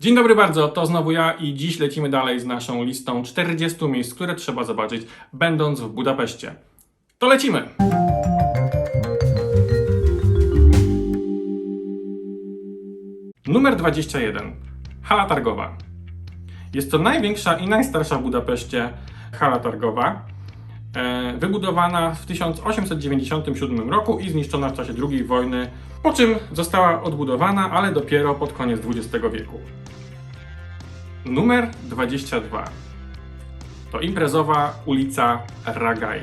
Dzień dobry bardzo, to znowu ja i dziś lecimy dalej z naszą listą 40 miejsc, które trzeba zobaczyć, będąc w Budapeszcie. To lecimy! Numer 21. Hala targowa. Jest to największa i najstarsza w Budapeszcie hala targowa. E, Wybudowana w 1897 roku i zniszczona w czasie II wojny, po czym została odbudowana, ale dopiero pod koniec XX wieku. Numer 22 to imprezowa ulica Ragaj.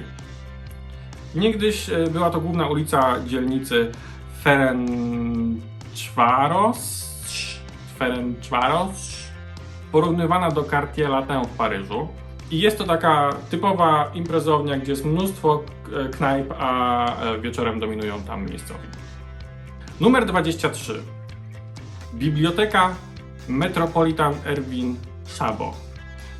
Niegdyś e, była to główna ulica dzielnicy Ferencvaros, Ferencvaros porównywana do Cartier Latin w Paryżu. I jest to taka typowa imprezownia, gdzie jest mnóstwo e, knajp, a e, wieczorem dominują tam miejscowi. Numer 23. Biblioteka Metropolitan Erwin Szabo.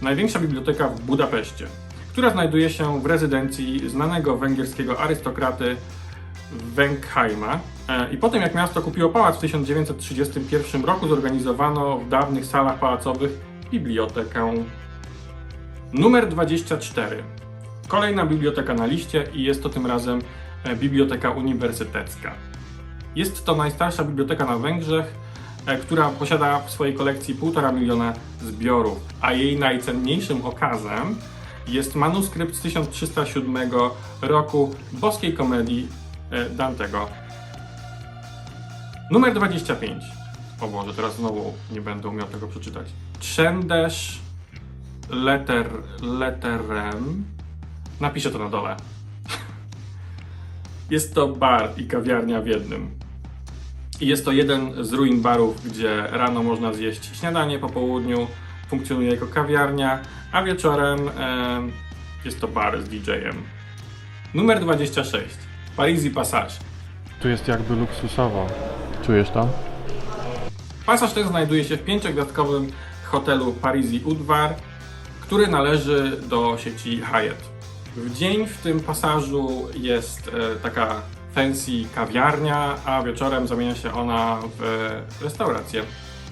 Największa biblioteka w Budapeszcie, która znajduje się w rezydencji znanego węgierskiego arystokraty Wenkheima. E, I po tym, jak miasto kupiło pałac w 1931 roku, zorganizowano w dawnych salach pałacowych bibliotekę. Numer 24. Kolejna biblioteka na liście i jest to tym razem e, Biblioteka Uniwersytecka. Jest to najstarsza biblioteka na Węgrzech, e, która posiada w swojej kolekcji 1,5 miliona zbiorów, a jej najcenniejszym okazem jest manuskrypt z 1307 roku boskiej komedii e, Dantego. Numer 25. O Boże, teraz znowu nie będę umiał tego przeczytać. Trzędesz letter, letterem. Napiszę to na dole. Jest to bar i kawiarnia w jednym. I jest to jeden z ruin barów, gdzie rano można zjeść śniadanie, po południu funkcjonuje jako kawiarnia, a wieczorem em, jest to bar z DJ-em. Numer 26. Parisi Passage. Tu jest jakby luksusowo. Czujesz to? Pasaż ten znajduje się w pięciogwiazdkowym hotelu Parisi Udvar, który należy do sieci Hyatt. W dzień w tym pasażu jest e, taka fancy kawiarnia, a wieczorem zamienia się ona w restaurację.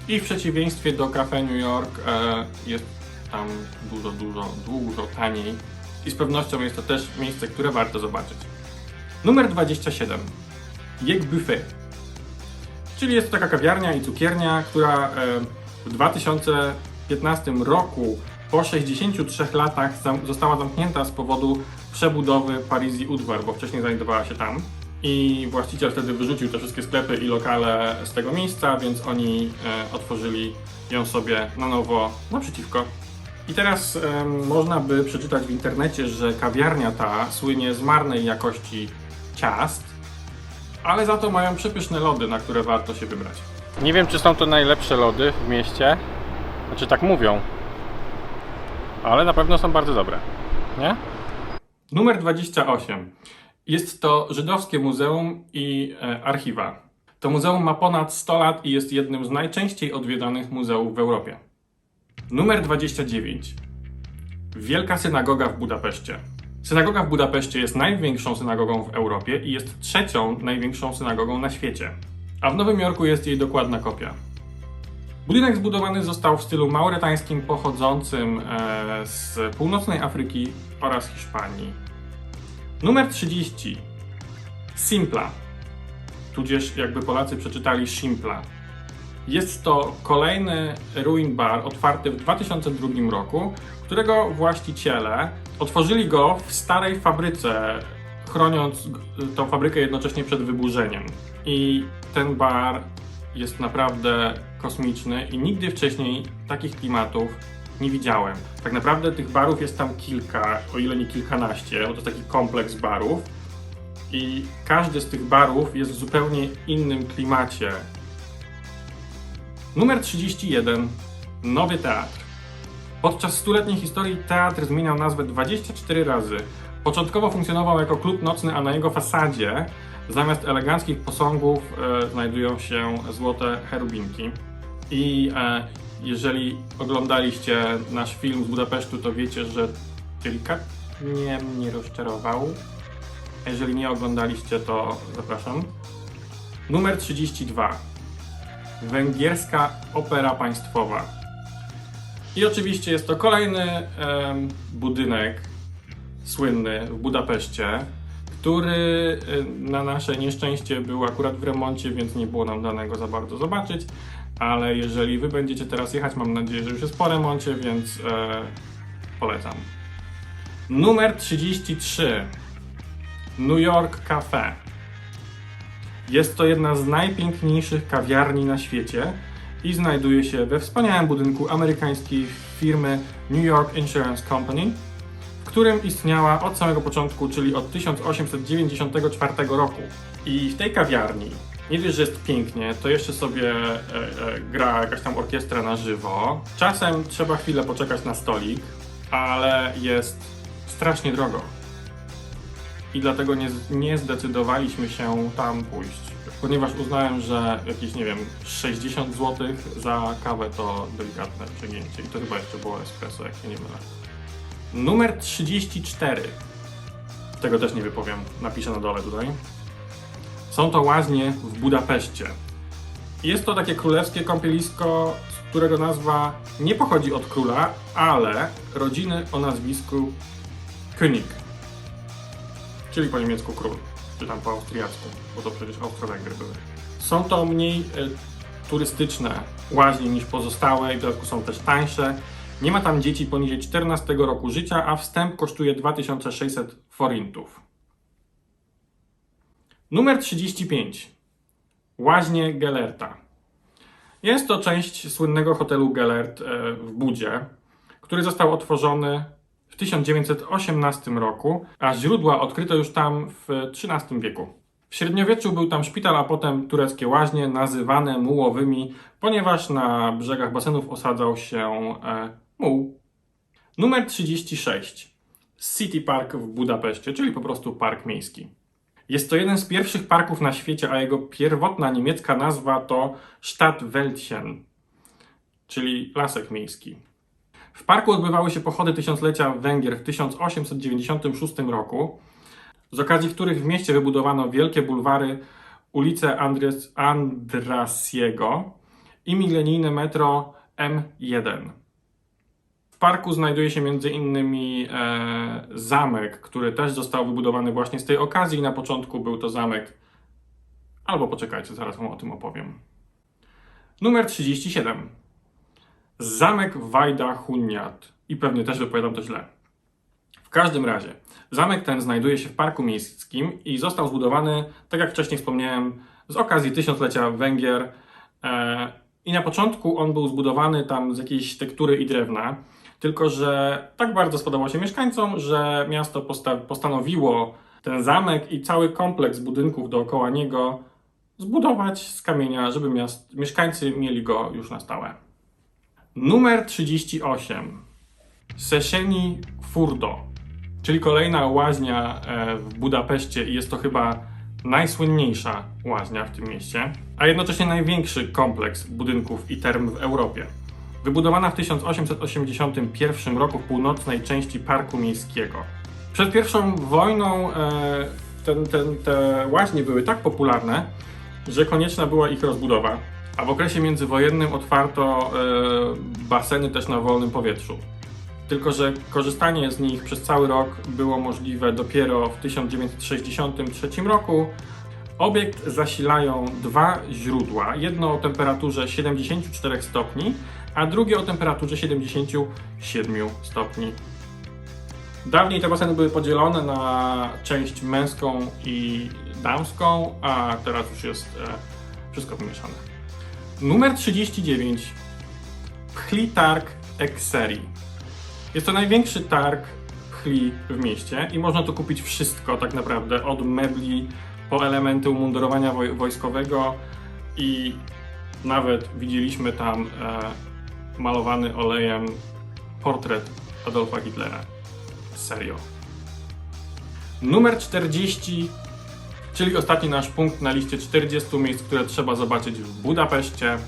I w przeciwieństwie do Cafe New York e, jest tam dużo, dużo, dużo taniej. I z pewnością jest to też miejsce, które warto zobaczyć. Numer 27. Jeg Buffet. Czyli jest to taka kawiarnia i cukiernia, która e, w 2015 roku po 63 latach została zamknięta z powodu przebudowy Parisi Udvar, bo wcześniej znajdowała się tam. I właściciel wtedy wyrzucił te wszystkie sklepy i lokale z tego miejsca, więc oni e, otworzyli ją sobie na nowo naprzeciwko. I teraz można by przeczytać w internecie, że kawiarnia ta słynie z marnej jakości ciast, ale za to mają przepyszne lody, na które warto się wybrać. Nie wiem, czy są to najlepsze lody w mieście. Znaczy, tak mówią. Ale na pewno są bardzo dobre. Nie? Numer 28. Jest to Żydowskie Muzeum i e, Archiwa. To muzeum ma ponad 100 lat i jest jednym z najczęściej odwiedzanych muzeów w Europie. Numer 29. Wielka Synagoga w Budapeszcie. Synagoga w Budapeszcie jest największą synagogą w Europie i jest trzecią największą synagogą na świecie. A w Nowym Jorku jest jej dokładna kopia. Budynek zbudowany został w stylu mauretańskim pochodzącym e, z północnej Afryki oraz Hiszpanii. Numer 30. Simpla. Tudzież jakby Polacy przeczytali Shimpla. Jest to kolejny ruin bar otwarty w 2002 roku, którego właściciele otworzyli go w starej fabryce, chroniąc g- tą fabrykę jednocześnie przed wyburzeniem. I ten bar jest naprawdę kosmiczny i nigdy wcześniej takich klimatów nie widziałem. Tak naprawdę tych barów jest tam kilka, o ile nie kilkanaście, bo to jest taki kompleks barów. I każdy z tych barów jest w zupełnie innym klimacie. Numer 31. Nowy Teatr. Podczas stuletniej historii teatr zmieniał nazwę 24 razy. Początkowo funkcjonował jako klub nocny, a na jego fasadzie zamiast eleganckich posągów e, znajdują się złote cherubinki. I e, jeżeli oglądaliście nasz film z Budapesztu, to wiecie, że delikatnie mnie rozczarował. Jeżeli nie oglądaliście, to zapraszam. Numer 32. węgierska opera państwowa. I oczywiście jest to kolejny em, budynek słynny w Budapeszcie, który e, na nasze nieszczęście był akurat w remoncie, więc nie było nam danego za bardzo zobaczyć. Ale jeżeli wy będziecie teraz jechać, mam nadzieję, że już jest po remoncie, więc e, polecam. Numer 33. New York Cafe. Jest to jedna z najpiękniejszych kawiarni na świecie i znajduje się we wspaniałym budynku amerykańskiej firmy New York Insurance Company, którym istniała od samego początku, czyli od 1894 roku. I w tej kawiarni nie wiesz, że jest pięknie, to jeszcze sobie e, e, gra jakaś tam orkiestra na żywo. Czasem trzeba chwilę poczekać na stolik, ale jest strasznie drogo. I dlatego nie, nie zdecydowaliśmy się tam pójść. Ponieważ uznałem, że jakieś, nie wiem, 60 zł za kawę to delikatne przegięcie. I to chyba jeszcze było espresso, jak się nie mylę. Numer 34. Tego też nie wypowiem, napiszę na dole tutaj. Są to łaźnie w Budapeszcie. Jest to takie królewskie kąpielisko, z którego nazwa nie pochodzi od króla, ale rodziny o nazwisku König, czyli po niemiecku król, czy tam po austriacku, bo to przecież Austro-Węgry były. Są to mniej e, turystyczne łaźnie niż pozostałe i w dodatku są też tańsze. Nie ma tam dzieci poniżej 14 roku życia, a wstęp kosztuje 2600 forintów. Numer 35. Łaźnie Gellerta. Jest to część słynnego hotelu Gellert e, w Budzie, który został otworzony w 1918 roku, a źródła odkryto już tam w XIII wieku. W średniowieczu był tam szpital, a potem tureckie łaźnie nazywane mułowymi, ponieważ na brzegach basenów osadzał się e, muł. Numer 36. City Park w Budapeszcie, czyli po prostu park miejski. Jest to jeden z pierwszych parków na świecie, a jego pierwotna niemiecka nazwa to Stadtwäldchen, czyli lasek miejski. W parku odbywały się pochody tysiąclecia Węgier w 1896 roku, z okazji których w mieście wybudowano wielkie bulwary, ulicę Andrasiego i milenijne metro M1. Parku znajduje się m.in. E, zamek, który też został wybudowany właśnie z tej okazji. Na początku był to zamek, albo poczekajcie, zaraz Wam o tym opowiem. Numer 37. Zamek Wajda Huniat. I pewnie też wypowiadam to źle. W każdym razie, zamek ten znajduje się w parku miejskim i został zbudowany, tak jak wcześniej wspomniałem, z okazji tysiąclecia Węgier. E, I na początku on był zbudowany tam z jakiejś tektury i drewna, tylko że tak bardzo spodobał się mieszkańcom, że miasto posta- postanowiło ten zamek i cały kompleks budynków dookoła niego zbudować z kamienia, żeby miast- mieszkańcy mieli go już na stałe. Numer 38. Seszeni Furdo, czyli kolejna łaźnia e, w Budapeszcie i jest to chyba najsłynniejsza łaźnia w tym mieście, a jednocześnie największy kompleks budynków i term w Europie. Wybudowana w 1881 roku w północnej części Parku Miejskiego. Przed pierwszą wojną e, ten, ten, te łaźnie były tak popularne, że konieczna była ich rozbudowa, a w okresie międzywojennym otwarto e, baseny też na wolnym powietrzu. Tylko, że korzystanie z nich przez cały rok było możliwe dopiero w 1963 roku. Obiekt zasilają dwa źródła. Jedno o temperaturze 74 stopni, a drugie o temperaturze 77 stopni. Dawniej te baseny były podzielone na część męską i damską, a teraz już jest e, wszystko pomieszane. Numer 39. Pchli Targ Exeri. Jest to największy targ pchli w mieście i można tu kupić wszystko tak naprawdę, od mebli po elementy umundurowania woj- wojskowego i nawet widzieliśmy tam e, malowany olejem portret Adolfa Hitlera. Serio. Numer 40, czyli ostatni nasz punkt na liście 40 miejsc, które trzeba zobaczyć w Budapeszcie,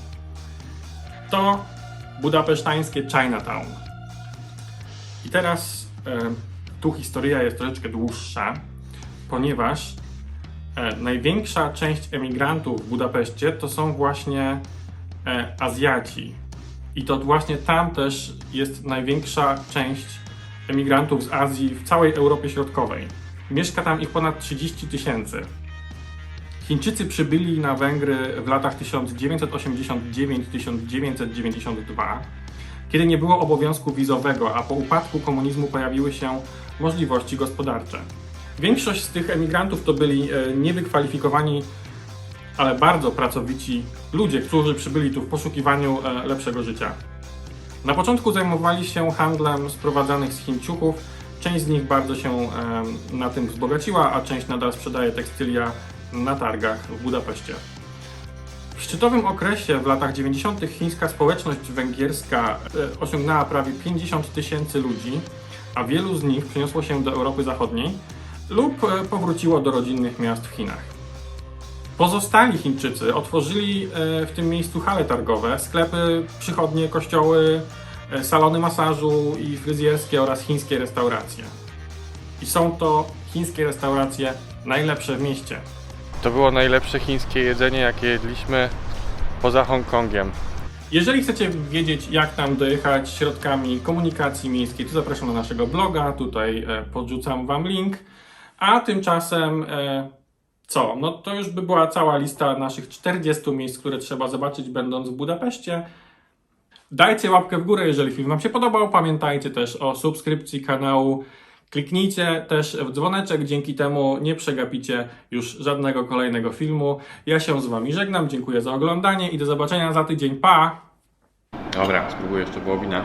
to budapesztańskie Chinatown. I teraz e, tu historia jest troszeczkę dłuższa, ponieważ największa część emigrantów w Budapeszcie to są właśnie e, Azjaci. I to właśnie tam też jest największa część emigrantów z Azji w całej Europie Środkowej. Mieszka tam ich ponad 30 tysięcy. Chińczycy przybyli na Węgry w latach 1989-1992, kiedy nie było obowiązku wizowego, a po upadku komunizmu pojawiły się możliwości gospodarcze. Większość z tych emigrantów to byli e, niewykwalifikowani, ale bardzo pracowici ludzie, którzy przybyli tu w poszukiwaniu e, lepszego życia. Na początku zajmowali się handlem sprowadzanych z Chińczyków. Część z nich bardzo się na tym wzbogaciła, a część nadal sprzedaje tekstylia na targach w Budapeszcie. W szczytowym okresie w latach 90. chińska społeczność węgierska e, osiągnęła prawie 50 tysięcy ludzi, a wielu z nich przeniosło się do Europy Zachodniej lub e, powróciło do rodzinnych miast w Chinach. Pozostali Chińczycy otworzyli e, w tym miejscu hale targowe, sklepy, przychodnie, kościoły, e, salony masażu i fryzjerskie oraz chińskie restauracje. I są to chińskie restauracje najlepsze w mieście. To było najlepsze chińskie jedzenie, jakie jedliśmy poza Hongkongiem. Jeżeli chcecie wiedzieć, jak tam dojechać środkami komunikacji miejskiej, to zapraszam na naszego bloga. Tutaj podrzucam Wam link. A tymczasem, e, co? No to już by była cała lista naszych 40 miejsc, które trzeba zobaczyć, będąc w Budapeszcie. Dajcie łapkę w górę, jeżeli film Wam się podobał. Pamiętajcie też o subskrypcji kanału. Kliknijcie też w dzwoneczek, dzięki temu nie przegapicie już żadnego kolejnego filmu. Ja się z Wami żegnam, dziękuję za oglądanie i do zobaczenia za tydzień. Pa! Dobra, spróbuję jeszcze wołowinę.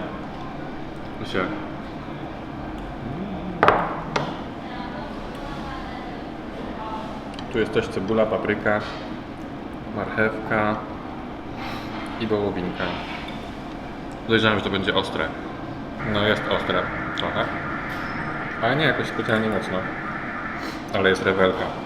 Myślę. Tu jest też cebula, papryka, marchewka i wołowinka. Podejrzewam, że to będzie ostre. No jest ostre trochę. Ale nie jakoś specjalnie mocno. Ale jest rewelka.